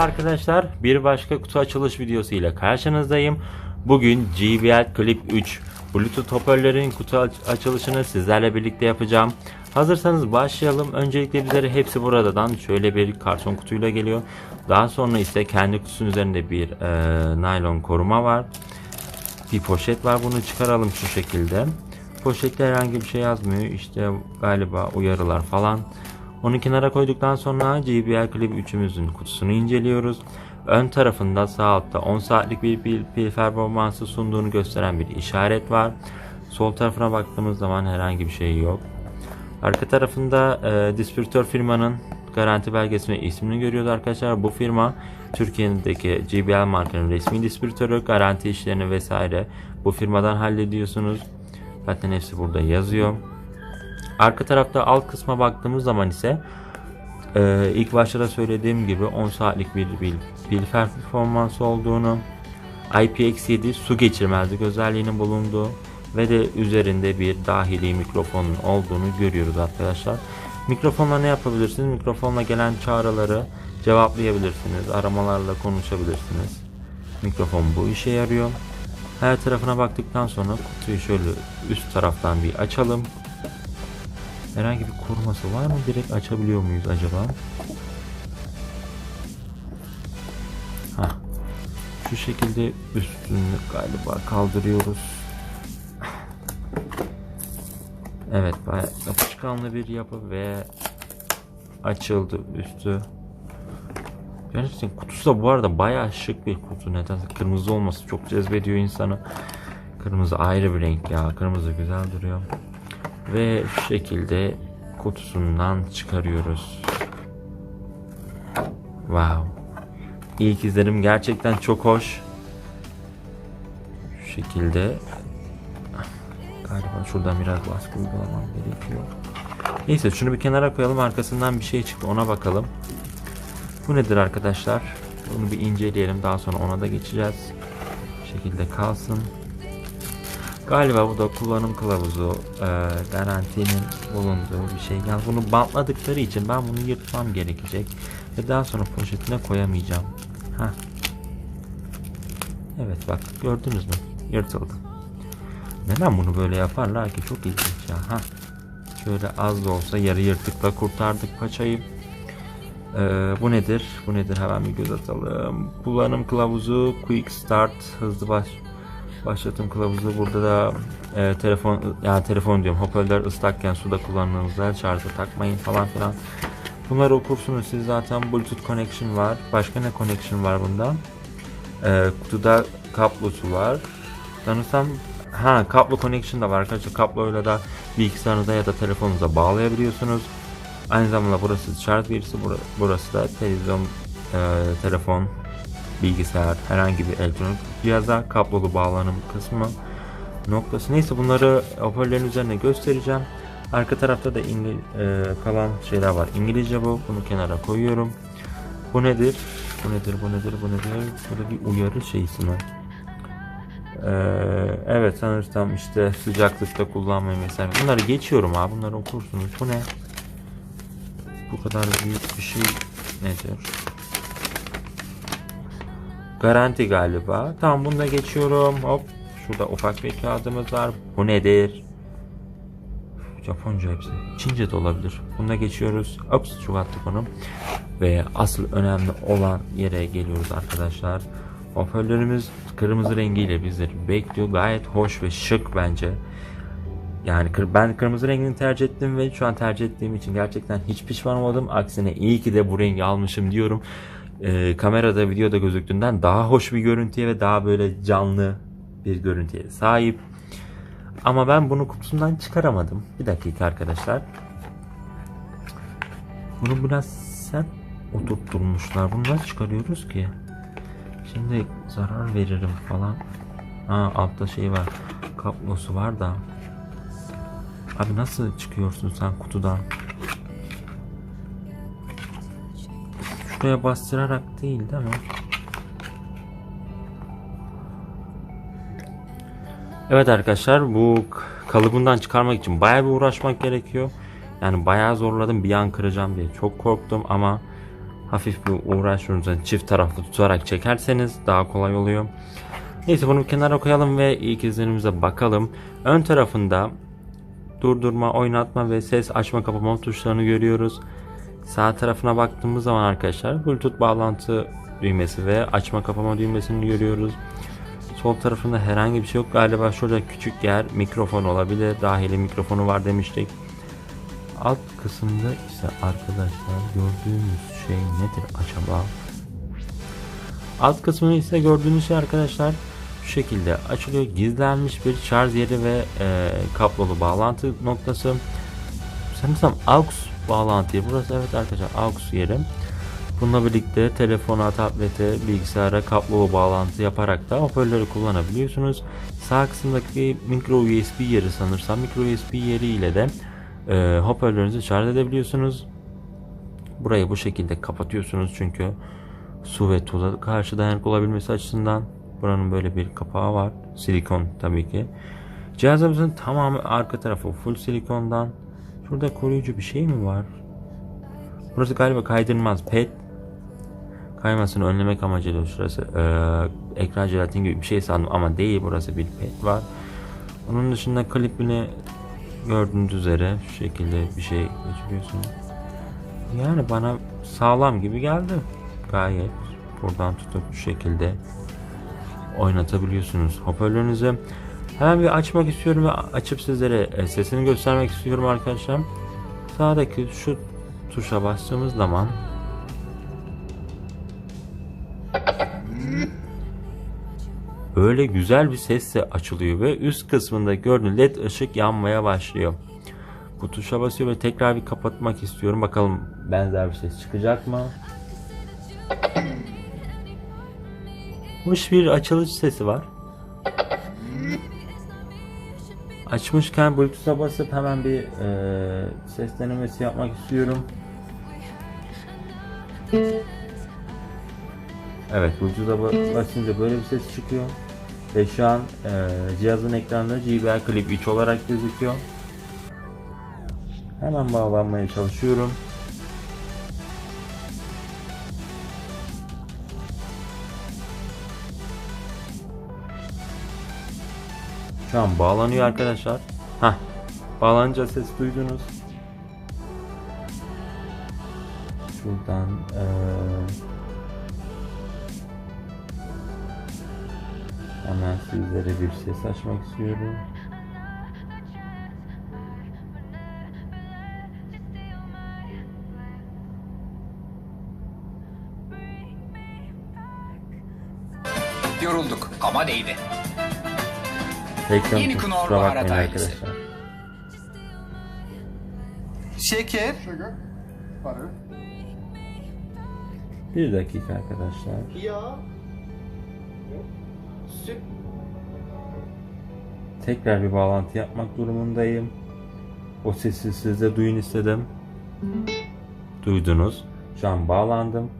arkadaşlar. Bir başka kutu açılış videosu ile karşınızdayım. Bugün JBL Clip 3 Bluetooth hoparlörlerin kutu aç- açılışını sizlerle birlikte yapacağım. Hazırsanız başlayalım. Öncelikle bizlere hepsi buradan şöyle bir karton kutuyla geliyor. Daha sonra ise kendi kutusunun üzerinde bir e, naylon koruma var. Bir poşet var bunu çıkaralım şu şekilde. Poşette herhangi bir şey yazmıyor. İşte galiba uyarılar falan. Onu kenara koyduktan sonra JBL Clip 3'ümüzün kutusunu inceliyoruz. Ön tarafında sağ altta 10 saatlik bir pil, pil performansı sunduğunu gösteren bir işaret var. Sol tarafına baktığımız zaman herhangi bir şey yok. Arka tarafında e, distribütör firmanın garanti belgesi ve ismini görüyoruz arkadaşlar. Bu firma Türkiye'deki JBL markanın resmi distribütörü, garanti işlerini vesaire bu firmadan hallediyorsunuz. Zaten hepsi burada yazıyor. Arka tarafta alt kısma baktığımız zaman ise e, ilk başta da söylediğim gibi 10 saatlik bir pil, performansı olduğunu, IPX7 su geçirmezlik özelliğinin bulunduğu ve de üzerinde bir dahili mikrofonun olduğunu görüyoruz arkadaşlar. Mikrofonla ne yapabilirsiniz? Mikrofonla gelen çağrıları cevaplayabilirsiniz. Aramalarla konuşabilirsiniz. Mikrofon bu işe yarıyor. Her tarafına baktıktan sonra kutuyu şöyle üst taraftan bir açalım. Herhangi bir koruması var mı? Direkt açabiliyor muyuz acaba? Hah. Şu şekilde üstünü galiba kaldırıyoruz. Evet yapışkanlı bir yapı ve açıldı üstü. Gerçekten kutusu da bu arada bayağı şık bir kutu. Nedense kırmızı olması çok cezbediyor insanı. Kırmızı ayrı bir renk ya. Kırmızı güzel duruyor. Ve şu şekilde kutusundan çıkarıyoruz. Wow. İlk izlenim gerçekten çok hoş. Şu şekilde galiba şuradan biraz baskı uygulamam gerekiyor. Neyse şunu bir kenara koyalım. Arkasından bir şey çıktı. Ona bakalım. Bu nedir arkadaşlar? Bunu bir inceleyelim. Daha sonra ona da geçeceğiz. Bu şekilde kalsın. Galiba bu da kullanım kılavuzu e, garantinin bulunduğu bir şey. Yani bunu bantladıkları için ben bunu yırtmam gerekecek. Ve daha sonra poşetine koyamayacağım. Heh. Evet bak gördünüz mü? Yırtıldı. Neden bunu böyle yaparlar ki? Çok ilginç ya. Ha. Şöyle az da olsa yarı yırtıkla kurtardık paçayı. Ee, bu nedir? Bu nedir? Hemen bir göz atalım. Kullanım kılavuzu Quick Start hızlı baş başlatım kılavuzu. Burada da e, telefon yani telefon diyorum. Hoparlör ıslakken suda kullandığınızda şarja takmayın falan filan. Bunları okursunuz siz zaten Bluetooth connection var. Başka ne connection var bunda? Ee, kutuda kablosu var. Sanırsam ha kablo connection da var arkadaşlar. Kabloyla da bilgisayarınıza ya da telefonunuza bağlayabiliyorsunuz. Aynı zamanda burası şarj bura- burası da televizyon, e, telefon, bilgisayar, herhangi bir elektronik cihaza kablolu bağlanım kısmı noktası. Neyse bunları hoparlörün üzerine göstereceğim. Arka tarafta da İngil e, kalan şeyler var. İngilizce bu. Bunu kenara koyuyorum. Bu nedir? Bu nedir? Bu nedir? Bu nedir? Burada bir uyarı şeysi mi? Ee, evet sanırsam işte sıcaklıkta kullanmayı mesela. Bunları geçiyorum abi. Bunları okursunuz. Bu ne? Bu kadar büyük bir şey nedir? Garanti galiba. Tamam bunu da geçiyorum. Hop. Şurada ufak bir kağıdımız var. Bu nedir? Japonca hepsi. Çince de olabilir. Bunu da geçiyoruz. Ops çok attık onu. Ve asıl önemli olan yere geliyoruz arkadaşlar. Hoparlörümüz kırmızı rengiyle bizleri bekliyor. Gayet hoş ve şık bence. Yani ben kırmızı rengini tercih ettim ve şu an tercih ettiğim için gerçekten hiç pişman olmadım. Aksine iyi ki de bu rengi almışım diyorum. Ee, kamerada videoda gözüktüğünden daha hoş bir görüntüye ve daha böyle canlı bir görüntüye sahip. Ama ben bunu kutusundan çıkaramadım. Bir dakika arkadaşlar. Bunu biraz sert oturtturmuşlar. Bunu nasıl çıkarıyoruz ki? Şimdi zarar veririm falan. Ha altta şey var. Kablosu var da. Abi nasıl çıkıyorsun sen kutudan? Şuraya bastırarak değil değil mi? Evet arkadaşlar bu kalıbından çıkarmak için bayağı bir uğraşmak gerekiyor. Yani bayağı zorladım bir an kıracağım diye çok korktum ama hafif bir uğraşıyorsunuz. çift taraflı tutarak çekerseniz daha kolay oluyor. Neyse bunu kenara koyalım ve ilk izlenimize bakalım. Ön tarafında durdurma, oynatma ve ses açma kapama tuşlarını görüyoruz. Sağ tarafına baktığımız zaman arkadaşlar Bluetooth bağlantı düğmesi ve açma kapama düğmesini görüyoruz. Sol tarafında herhangi bir şey yok. Galiba şurada küçük yer mikrofon olabilir. Dahili mikrofonu var demiştik. Alt kısımda ise arkadaşlar gördüğümüz şey nedir acaba? Alt kısmını ise gördüğünüz şey arkadaşlar şu şekilde açılıyor. Gizlenmiş bir şarj yeri ve e, kablolu bağlantı noktası. Sanırsam AUX bağlantıyı. Burası evet arkadaşlar AUX yeri. Bununla birlikte telefona, tablete, bilgisayara kablolu bağlantı yaparak da hoparlörü kullanabiliyorsunuz. Sağ kısımdaki micro USB yeri sanırsam micro USB yeri ile de e, hoparlörünüzü şarj edebiliyorsunuz. Burayı bu şekilde kapatıyorsunuz çünkü su ve toza karşı dayanıklı olabilmesi açısından buranın böyle bir kapağı var. Silikon tabii ki. Cihazımızın tamamı arka tarafı full silikondan. Şurada koruyucu bir şey mi var? Burası galiba kaydırmaz pet. Kaymasını önlemek amacıyla şurası. Ee, ekran jelatin gibi bir şey sandım ama değil burası bir pet var. Onun dışında klipini gördüğünüz üzere şu şekilde bir şey geçiriyorsunuz. Yani bana sağlam gibi geldi. Gayet buradan tutup şu şekilde oynatabiliyorsunuz hoparlörünüzü. Hemen bir açmak istiyorum ve açıp sizlere e, sesini göstermek istiyorum arkadaşlar. Sağdaki şu tuşa bastığımız zaman böyle güzel bir sesle açılıyor ve üst kısmında gördüğünüz led ışık yanmaya başlıyor. Bu tuşa basıyor ve tekrar bir kapatmak istiyorum. Bakalım benzer bir ses çıkacak mı? Hoş bir açılış sesi var. Açmışken Bluetooth'a basıp hemen bir e, ses denemesi yapmak istiyorum. Evet Bluetooth'a ba- basınca böyle bir ses çıkıyor. Ve şu an e, cihazın ekranında JBL Clip 3 olarak gözüküyor. Hemen bağlanmaya çalışıyorum. Şu an bağlanıyor arkadaşlar. Hah. Bağlanınca ses duydunuz. Şuradan eee hemen sizlere bir ses açmak istiyorum. Yorulduk ama değdi. Reklam Yeni Knorr kusura bakmayın baharat ailesi. arkadaşlar. Şeker, sugar, butter, Bir dakika arkadaşlar. yağ, süt, Tekrar bir bağlantı yapmak durumundayım. O sesi siz de duyun istedim. Duydunuz. Şu an bağlandım.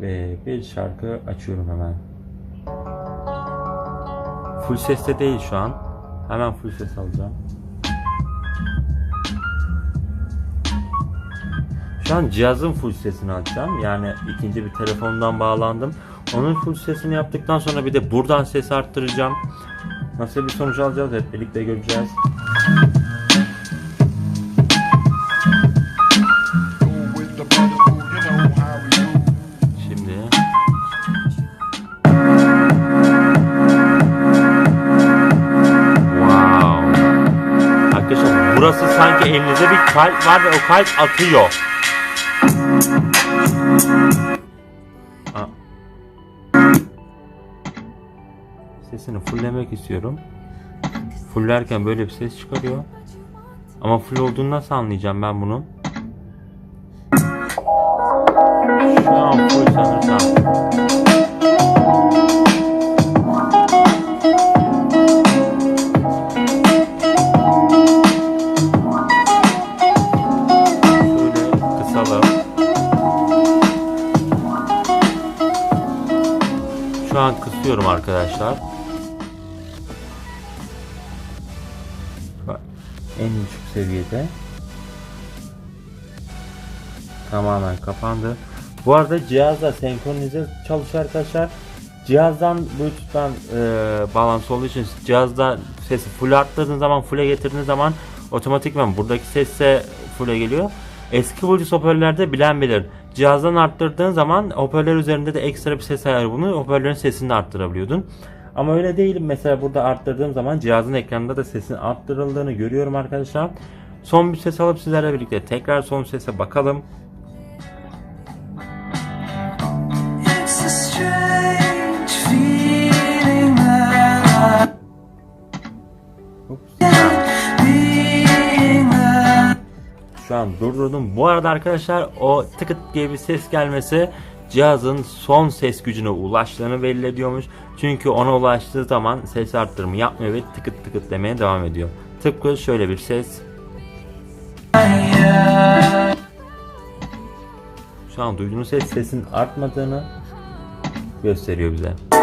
Ve bir şarkı açıyorum hemen. Full seste değil şu an. Hemen full ses alacağım. Şu an cihazın full sesini açacağım. Yani ikinci bir telefondan bağlandım. Onun full sesini yaptıktan sonra bir de buradan ses arttıracağım. Nasıl bir sonuç alacağız hep birlikte göreceğiz. Elinizde bir kalp var ve o kalp atıyor. Sesini fulllemek istiyorum. Fullerken böyle bir ses çıkarıyor. Ama full olduğunu nasıl anlayacağım ben bunu? Şu an full sanırsam. An kısıyorum arkadaşlar. En düşük seviyede. Tamamen kapandı. Bu arada cihazla senkronize çalışıyor arkadaşlar. Cihazdan Bluetooth'tan e, bağlantısı olduğu için cihazda sesi full arttırdığınız zaman full'e getirdiğiniz zaman otomatikman buradaki ses de full'e geliyor. Eski Bluetooth hoparlörlerde bilen bilir. Cihazdan arttırdığın zaman hoparlör üzerinde de ekstra bir ses ayarı bunu hoparlörün sesini de arttırabiliyordun. Ama öyle değil. Mesela burada arttırdığım zaman cihazın ekranında da sesin arttırıldığını görüyorum arkadaşlar. Son bir ses alıp sizlerle birlikte tekrar son sese bakalım. Durdurdum. Bu arada arkadaşlar o tıkıt diye bir ses gelmesi cihazın son ses gücüne ulaştığını belli ediyormuş. Çünkü ona ulaştığı zaman ses arttırımı yapmıyor ve tıkıt tıkıt demeye devam ediyor. Tıpkı şöyle bir ses. Şu an duyduğunuz ses sesin artmadığını gösteriyor bize.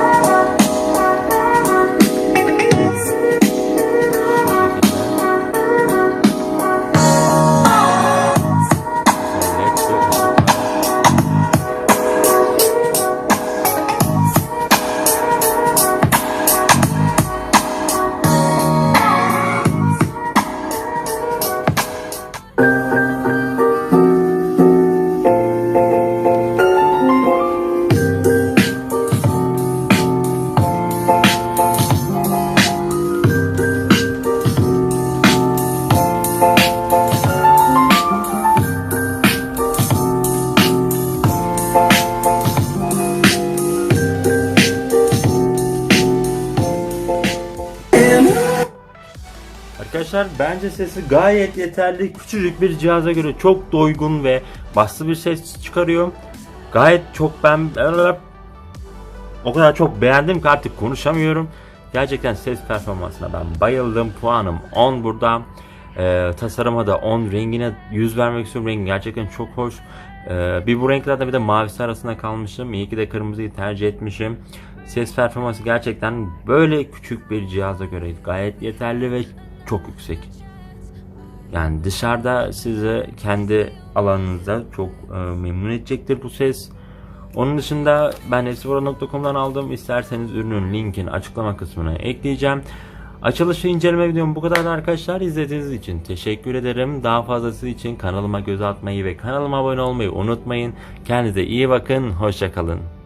Arkadaşlar bence sesi gayet yeterli. Küçücük bir cihaza göre çok doygun ve baslı bir ses çıkarıyor. Gayet çok ben o kadar çok beğendim ki artık konuşamıyorum. Gerçekten ses performansına ben bayıldım. Puanım 10 burada. Ee, tasarıma da 10 rengine 100 vermek istiyorum. Rengi gerçekten çok hoş. Ee, bir bu renklerden bir de mavisi arasında kalmışım. İyi ki de kırmızıyı tercih etmişim. Ses performansı gerçekten böyle küçük bir cihaza göre gayet yeterli ve çok yüksek. Yani dışarıda sizi kendi alanınızda çok e, memnun edecektir bu ses. Onun dışında ben hepsibora.com'dan aldım. İsterseniz ürünün linkini açıklama kısmına ekleyeceğim. Açılışı inceleme videom bu kadar arkadaşlar. İzlediğiniz için teşekkür ederim. Daha fazlası için kanalıma göz atmayı ve kanalıma abone olmayı unutmayın. Kendinize iyi bakın. Hoşçakalın.